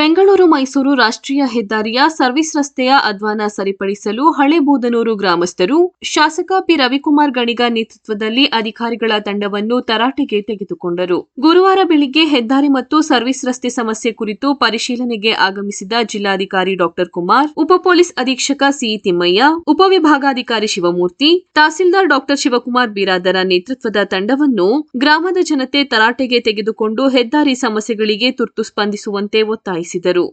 ಬೆಂಗಳೂರು ಮೈಸೂರು ರಾಷ್ಟ್ರೀಯ ಹೆದ್ದಾರಿಯ ಸರ್ವಿಸ್ ರಸ್ತೆಯ ಅಧ್ವಾನ ಸರಿಪಡಿಸಲು ಹಳೆಬೂದನೂರು ಗ್ರಾಮಸ್ಥರು, ಶಾಸಕ ಪಿ. ರವಿಕುಮಾರ್ ಗಣಿಗ ನೇತೃತ್ವದಲ್ಲಿ ಅಧಿಕಾರಿಗಳ ತಂಡವನ್ನು ತರಾಟೆಗೆ ತೆಗೆದುಕೊಂಡರು. ಗುರುವಾರ ಬೆಳಿಗ್ಗೆ ಹೆದ್ದಾರಿ ಮತ್ತು ಸರ್ವಿಸ್ ರಸ್ತೆ ಸಮಸ್ಯೆ ಕುರಿತು ಪರಿಶೀಲನೆಗೆ ಆಗಮಿಸಿದ ಜಿಲ್ಲಾಧಿಕಾರಿ ಡಾಕ್ಟರ್ ಕುಮಾರ್, ಉಪ ಪೊಲೀಸ್ ಅಧೀಕ್ಷಕ ಸಿಇ ತಿಮ್ಮಯ್ಯ ಉಪವಿಭಾಗಾಧಿಕಾರಿ ಶಿವಮೂರ್ತಿ, ತಹಸೀಲ್ದಾರ್ ಡಾಕ್ಟರ್ ಶಿವಕುಮಾರ್ ಬಿರಾದರ ನೇತೃತ್ವದ ತಂಡವನ್ನು ಗ್ರಾಮದ ಜನತೆ ತರಾಟೆಗೆ ತೆಗೆದುಕೊಂಡು ಹೆದ್ದಾರಿ ಸಮಸ್ಯೆಗಳಿಗೆ ತುರ್ತು ಸ್ಪಂದಿಸುವಂತೆ ಒತ್ತಾಯಿಸಿದರು.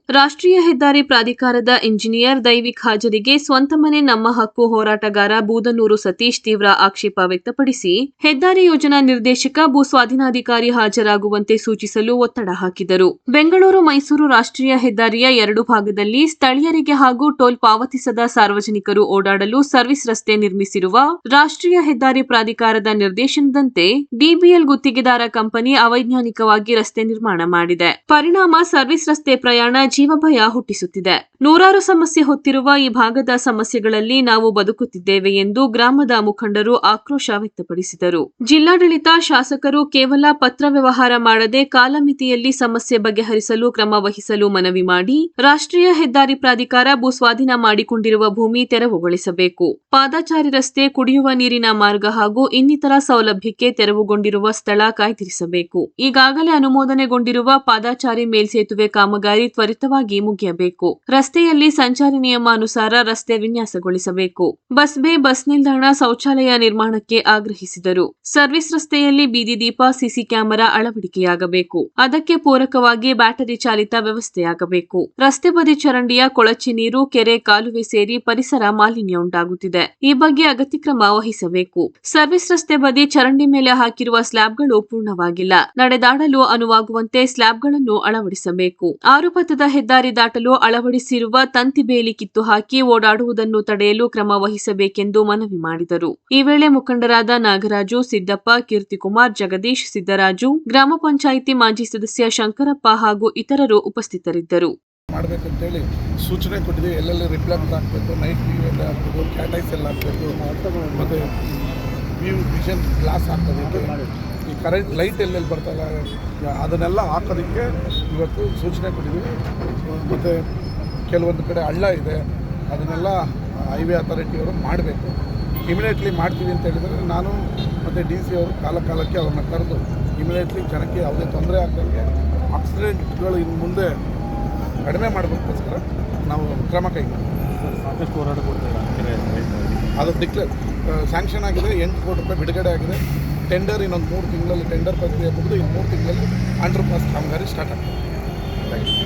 ರಾಷ್ಟ್ರೀಯ ಹೆದ್ದಾರಿ ಪ್ರಾಧಿಕಾರದ ಇಂಜಿನಿಯರ್ ದೈವಿಕ್ ಹಾಜರಿಗೆ ಸ್ವಂತ ಮನೆ, ನಮ್ಮ ಹಕ್ಕು ಹೋರಾಟಗಾರ ಬೂದನೂರು ಸತೀಶ್ ತೀವ್ರ ಆಕ್ಷೇಪ ವ್ಯಕ್ತಪಡಿಸಿ, ಹೆದ್ದಾರಿ ಯೋಜನಾ ನಿರ್ದೇಶಕ ಭೂ ಸ್ವಾಧೀನಾಧಿಕಾರಿ ಹಾಜರಾಗುವಂತೆ ಸೂಚಿಸಲು ಒತ್ತಡ ಹಾಕಿದರು. ಬೆಂಗಳೂರು, ಮೈಸೂರು ರಾಷ್ಟ್ರೀಯ ಹೆದ್ದಾರಿಯ ಎರಡು ಭಾಗದಲ್ಲಿ ಸ್ಥಳೀಯರಿಗೆ ಹಾಗೂ ಟೋಲ್ ಪಾವತಿಸದ ಸಾರ್ವಜನಿಕರು ಓಡಾಡಲು ಸರ್ವಿಸ್ ರಸ್ತೆ ನಿರ್ಮಿಸಿರುವ ರಾಷ್ಟ್ರೀಯ ಹೆದ್ದಾರಿ ಪ್ರಾಧಿಕಾರದ ನಿರ್ದೇಶನದಂತೆ ಡಿಬಿಎಲ್ ಗುತ್ತಿಗೆದಾರ ಕಂಪನಿ ಅವೈಜ್ಞಾನಿಕವಾಗಿ ರಸ್ತೆ ನಿರ್ಮಾಣ ಮಾಡಿದೆ. ಪರಿಣಾಮ ಸರ್ವಿಸ್ ರಸ್ತೆ ಪ್ರಯಾಣ ಜೀವಭಯ ಹುಟ್ಟಿಸುತ್ತಿದೆ. ನೂರಾರು ಸಮಸ್ಯೆ ಹೊತ್ತಿರುವ ಈ ಭಾಗದ ಸಮಸ್ಯೆಗಳಲ್ಲಿ ನಾವು ಬದುಕುತ್ತಿದ್ದೇವೆ ಎಂದು ಗ್ರಾಮದ ಮುಖಂಡರು ಆಕ್ರೋಶ ವ್ಯಕ್ತಪಡಿಸಿದರು. ಜಿಲ್ಲಾಡಳಿತ ಶಾಸಕರು ಕೇವಲ ಪತ್ರ ವ್ಯವಹಾರ ಮಾಡದೆ ಕಾಲಮಿತಿಯಲ್ಲಿ ಸಮಸ್ಯೆ ಬಗೆಹರಿಸಲು ಕ್ರಮ ವಹಿಸಲು ಮನವಿ ಮಾಡಿ, ರಾಷ್ಟ್ರೀಯ ಹೆದ್ದಾರಿ ಪ್ರಾಧಿಕಾರ ಭೂಸ್ವಾಧೀನ ಮಾಡಿಕೊಂಡಿರುವ ಭೂಮಿ ತೆರವುಗೊಳಿಸಬೇಕು. ಪಾದಾಚಾರಿ ರಸ್ತೆ ಕುಡಿಯುವ ನೀರಿನ ಮಾರ್ಗ ಹಾಗೂ ಇನ್ನಿತರ ಸೌಲಭ್ಯಕ್ಕೆ ತೆರವುಗೊಂಡಿರುವ ಸ್ಥಳ ಕಾಯ್ದಿರಿಸಬೇಕು. ಈಗಾಗಲೇ ಅನುಮೋದನೆಗೊಂಡಿರುವ ಪಾದಾಚಾರಿ ಮೇಲ್ಸೇತುವೆ ಕಾಮಗಾರಿ ತ್ವರಿತವಾಗಿ ಮುಗಿಯಬೇಕು. ರಸ್ತೆಯಲ್ಲಿ ಸಂಚಾರಿ ನಿಯಮಾನುಸಾರ ರಸ್ತೆ ವಿನ್ಯಾಸಗೊಳಿಸಬೇಕು. ಬಸ್ ಬೇ ಬಸ್ ನಿಲ್ದಾಣ ಶೌಚಾಲಯ ನಿರ್ಮಾಣಕ್ಕೆ ಆಗ್ರಹಿಸಿದರು. ಸರ್ವಿಸ್ ರಸ್ತೆಯಲ್ಲಿ ಬೀದಿ ದೀಪ, ಸಿಸಿ ಕ್ಯಾಮೆರಾ ಅಳವಡಿಕೆಯಾಗಬೇಕು. ಅದಕ್ಕೆ ಪೂರಕವಾಗಿ ಬ್ಯಾಟರಿ ಚಾಲಿತ ವ್ಯವಸ್ಥೆಯಾಗಬೇಕು. ರಸ್ತೆ ಬದಿ ಚರಂಡಿಯ ಕೊಳಚೆ ನೀರು, ಕೆರೆ, ಕಾಲುವೆ ಸೇರಿ ಪರಿಸರ ಮಾಲಿನ್ಯ ಉಂಟಾಗುತ್ತಿದೆ. ಈ ಬಗ್ಗೆ ಅಗತ್ಯ ಕ್ರಮ ವಹಿಸಬೇಕು. ಸರ್ವಿಸ್ ರಸ್ತೆ ಬದಿ ಚರಂಡಿ ಮೇಲೆ ಹಾಕಿರುವ ಸ್ಲ್ಯಾಬ್ಗಳು ಪೂರ್ಣವಾಗಿಲ್ಲ. ನಡೆದಾಡಲು ಅನುವಾಗುವಂತೆ ಸ್ಲ್ಯಾಬ್ಗಳನ್ನು ಅಳವಡಿಸಬೇಕು. ಆರು ಪಥದ ಹೆದ್ದಾರಿ ದಾಟಲು ಅಳವಡಿಸಿರುವ ತಂತಿ ಬೇಲಿ ಕಿತ್ತು ಹಾಕಿ ಓಡಾಡುವುದನ್ನು ತಡೆಯಲು ಕ್ರಮ ವಹಿಸಬೇಕೆಂದು ಮನವಿ ಮಾಡಿದರು. ಈ ವೇಳೆ ಮುಖಂಡರಾದ ನಾಗರಾಜು, ಸಿದ್ದಪ್ಪ, ಕೀರ್ತಿಕುಮಾರ್, ಜಗದೀಶ್, ಸಿದ್ದರಾಜು, ಗ್ರಾಮ ಪಂಚಾಯಿತಿ ಮಾಜಿ ಸದಸ್ಯ ಶಂಕರಪ್ಪ ಹಾಗೂ ಇತರರು ಉಪಸ್ಥಿತರಿದ್ದರು. ಮಾಡಬೇಕಂತೇಳಿ ಸೂಚನೆ ಕೊಟ್ಟಿದೆ ಎಲ್ಲೆಲ್ಲಿ ಹಾಕಬೇಕು ನೈಟ್ ಎಲ್ಲ ಹಾಕಬೇಕು ಕ್ಯಾಟೈಸ್ ಎಲ್ಲ ಹಾಕಬೇಕು ಮತ್ತು ವ್ಯೂ ವಿಷನ್ ಗ್ಲಾಸ್ ಹಾಕೋದಕ್ಕೆ ಈ ಕರೆಂಟ್ ಲೈಟ್ ಎಲ್ಲೆಲ್ಲಿ ಬರ್ತಲ್ಲ ಅದನ್ನೆಲ್ಲ ಹಾಕೋದಕ್ಕೆ ಇವತ್ತು ಸೂಚನೆ ಕೊಟ್ಟಿದ್ದೀವಿ. ಮತ್ತು ಕೆಲವೊಂದು ಕಡೆ ಹಳ್ಳ ಇದೆ ಅದನ್ನೆಲ್ಲ ಹೈವೇ ಅಥಾರಿಟಿಯವರು ಮಾಡಬೇಕು. ಇಮಿಡಿಯೇಟ್ಲಿ ಮಾಡ್ತೀವಿ ಅಂತ ಹೇಳಿದರೆ ನಾನು ಮತ್ತು ಡಿ ಸಿ ಅವರು ಕಾಲ ಕಾಲಕ್ಕೆ ಅವ್ರನ್ನ ಕರೆದು ಇಮಿಡಿಯೇಟ್ಲಿ ಜನಕ್ಕೆ ಯಾವುದೇ ತೊಂದರೆ ಆಗ್ದಂಗೆ ಆಕ್ಸಿಡೆಂಟ್ಗಳು ಇನ್ನು ಮುಂದೆ ಕಡಿಮೆ ಮಾಡಬೇಕೋಸ್ಕರ ನಾವು ಕ್ರಮ ಕೈಗೊಳ್ತೀವಿ. ಸಾಕಷ್ಟು ಹೋರಾಟ ಕೊಡ್ತಾರೆ ಅದು ಡಿಕ್ಲೇರ್ ಸ್ಯಾಂಕ್ಷನ್ ಆಗಿದೆ ಎಂಟು ಕೋಟಿ ರೂಪಾಯಿ ಬಿಡುಗಡೆ ಆಗಿದೆ. ಟೆಂಡರ್ ಇನ್ನೊಂದು ಮೂರು ತಿಂಗಳಲ್ಲಿ ಟೆಂಡರ್ ಪ್ರಕ್ರಿಯೆ ಮುಗಿದು ಇನ್ನು ಮೂರು ತಿಂಗಳಲ್ಲಿ ಅಂಡರ್ ಪಾಸ್ ಕಾಮಗಾರಿ ಸ್ಟಾರ್ಟ್ ಆಗ್ತದೆ.